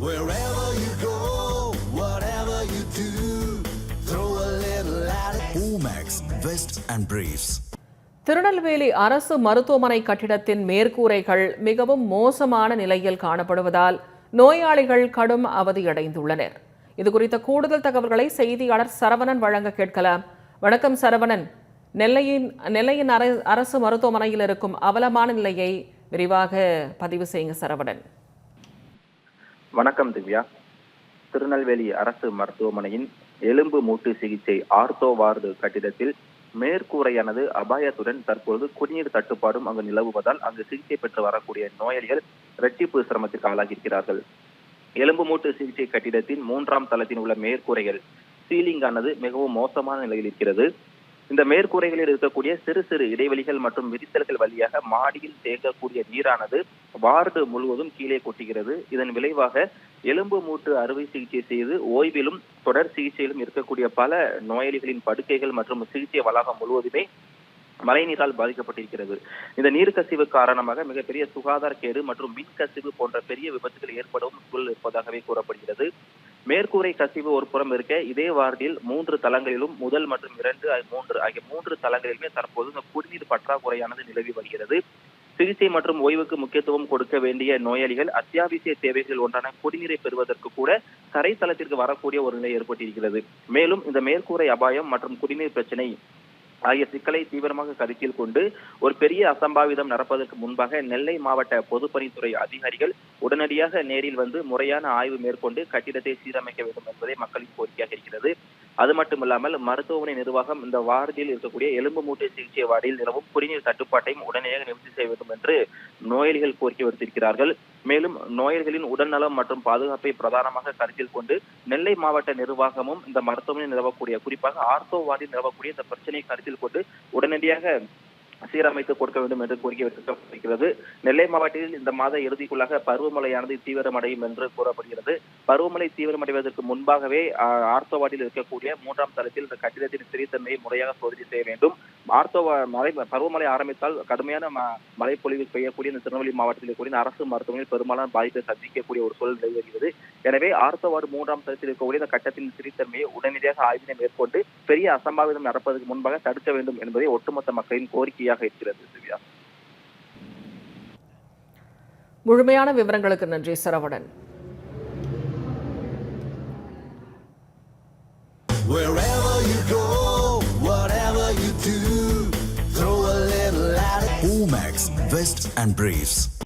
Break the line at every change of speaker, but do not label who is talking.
Wherever you go, whatever you do, throw a little at it. Omax, Vest and Briefs.
Tirunelveli அரசு மருத்துவமனை கட்டிடத்தின் மேற்கூரைகள் மிகவும் மோசமான நிலையில் காணப்படுவதால் நோயாளிகள் கடும் அவதியடைந்துள்ளனர் இது குறித்த கூடுதல் தகவல்களை செய்தியாளர் சரவணன் வழங்க கேட்கலாம் வணக்கம் சரவணன் நெல்லையின் நெல்லையின் அர- அரசு மருத்துவமனையில் இருக்கும் அவலமான நிலையை விரிவாக பதிவு செய்யுங்க சரவணன்
வணக்கம் திவ்யா. திருநெல்வேலி அரசு மருத்துவமனையின் எலும்பு மூட்டு சிகிச்சை ஆர்த்தோ வார்டு கட்டிடத்தில் மேற்கூரையானது அபாயத்துடன் தற்பொழுது குடிநீர் தட்டுப்பாடும் அங்கு நிலவுவதால் அங்கு சிகிச்சை பெற்று வரக்கூடிய நோயாளிகள் இரட்டிப்பு சிரமத்திற்கு ஆளாகியிருக்கிறார்கள். எலும்பு மூட்டு சிகிச்சை கட்டிடத்தின் மூன்றாம் தளத்தில் உள்ள மேற்கூரைகள் சீலிங் ஆனது மிகவும் மோசமான நிலையில் இருக்கிறது. இந்த மேற்கூரைகளில் இருக்கக்கூடிய சிறு சிறு இடைவெளிகள் மற்றும் விரிசல்கள் வழியாக மாடியில் தேங்கக்கூடிய நீரானது வார்டு முழுவதும் கீழே கொட்டுகிறது. இதன் விளைவாக எலும்பு மூட்டு அறுவை சிகிச்சை செய்து ஓய்விலும் தொடர் சிகிச்சையிலும் இருக்கக்கூடிய பல நோயாளிகளின் படுக்கைகள் மற்றும் சிகிச்சை வளாகம் முழுவதுமே மழைநீரால் பாதிக்கப்பட்டிருக்கிறது. இந்த நீர்க்கசிவு காரணமாக மிகப்பெரிய சுகாதார கேடு மற்றும் மின் கசிவு போன்ற பெரிய விபத்துகள் ஏற்படும் சூழல் இருப்பதாகவே கூறப்படுகிறது. மேற்கூரை கசிவு ஒரு புறம் இருக்க இதே வார்டில் மூன்று தளங்களிலும் முதல் மற்றும் இரண்டு ஆகிய மூன்று ஆகிய மூன்று தளங்களிலுமே தற்போது இந்த குடிநீர் பற்றாக்குறையானது நிலவி வருகிறது. சிகிச்சை மற்றும் ஓய்வுக்கு முக்கியத்துவம் கொடுக்க வேண்டிய நோயாளிகள் அத்தியாவசிய தேவைகள் ஒன்றான குடிநீரை பெறுவதற்கு கூட தரைத்தளத்திற்கு வரக்கூடிய ஒரு நிலை ஏற்பட்டிருக்கிறது. மேலும் இந்த மேற்கூரை அபாயம் மற்றும் குடிநீர் பிரச்சனை ஆகிய சிக்கலை தீவிரமாக கருத்தில் கொண்டு ஒரு பெரிய அசம்பாவிதம் நடப்பதற்கு முன்பாக நெல்லை மாவட்ட பொதுப்பணித்துறை அதிகாரிகள் உடனடியாக நேரில் வந்து முறையான ஆய்வு மேற்கொண்டு கட்டிடத்தை சீரமைக்க வேண்டும் என்பதே மக்களின் கோரிக்கையாக இருக்கிறது. அது மட்டும் இல்லாமல் மருத்துவமனை நிர்வாகம் இந்த வார்டில் இருக்கக்கூடிய எலும்பு மூட்டை சிகிச்சை வார்டில் நிலவும் குடிநீர் தட்டுப்பாட்டையும் உடனடியாக நிவர்த்தி செய்ய வேண்டும் என்று நோயாளிகள் கோரிக்கை விடுத்திருக்கிறார்கள். மேலும் நோயாளிகளின் உடல்நலம் மற்றும் பாதுகாப்பை பிரதானமாக கருத்தில் கொண்டு நெல்லை மாவட்ட நிர்வாகமும் இந்த மருத்துவமனை நிலவக்கூடிய குறிப்பாக ஆர்த்தோ வார்டில் நிலவக்கூடிய இந்த பிரச்சனையை கருத்தில் கொண்டு உடனடியாக சீரமைத்து கொடுக்க வேண்டும் என்று கோரிக்கை வைக்கப்பட்டிருக்கிறது நெல்லை மாவட்டத்தில் இந்த மாத இறுதிக்குள்ளாக பருவமழையானது தீவிரமடையும் என்று கூறப்படுகிறது. பருவமழை தீவிரமடைவதற்கு முன்பாகவே ஆஹ், இருக்கக்கூடிய மூன்றாம் தளத்தில் இந்த கட்டிடத்தின் சிறித்தன்மையை முறையாக சோதனை செய்ய வேண்டும். ஆர்த்தோ மழை பருவமழை ஆரம்பித்தால் கடுமையான ம- மழை பொழிவு பெய்யக்கூடிய இந்த திருநெல்வேலி மாவட்டத்தில் இருக்கக்கூடிய இந்த அரசு மருத்துவமனையில் பெரும்பாலான பாதிப்பை சந்திக்கக்கூடிய ஒரு சூழல் நிலவி வருகிறது எனவே ஆர்த்தோவார்டு மூன்றாம் தளத்தில் இருக்கக்கூடிய இந்த கட்டத்தின் சிறித்தன்மையை உடனடியாக ஆய்வினை மேற்கொண்டு பெரிய அசம்பாவிதம் நடப்பதற்கு முன்பாக தடுக்க வேண்டும் என்பதை ஒட்டுமொத்த மக்களின் கோரிக்கையாக இருக்கிறது திவ்யா.
முழுமையான விவரங்களுக்கு நன்றி சரவணன்.
Vest and Briefs.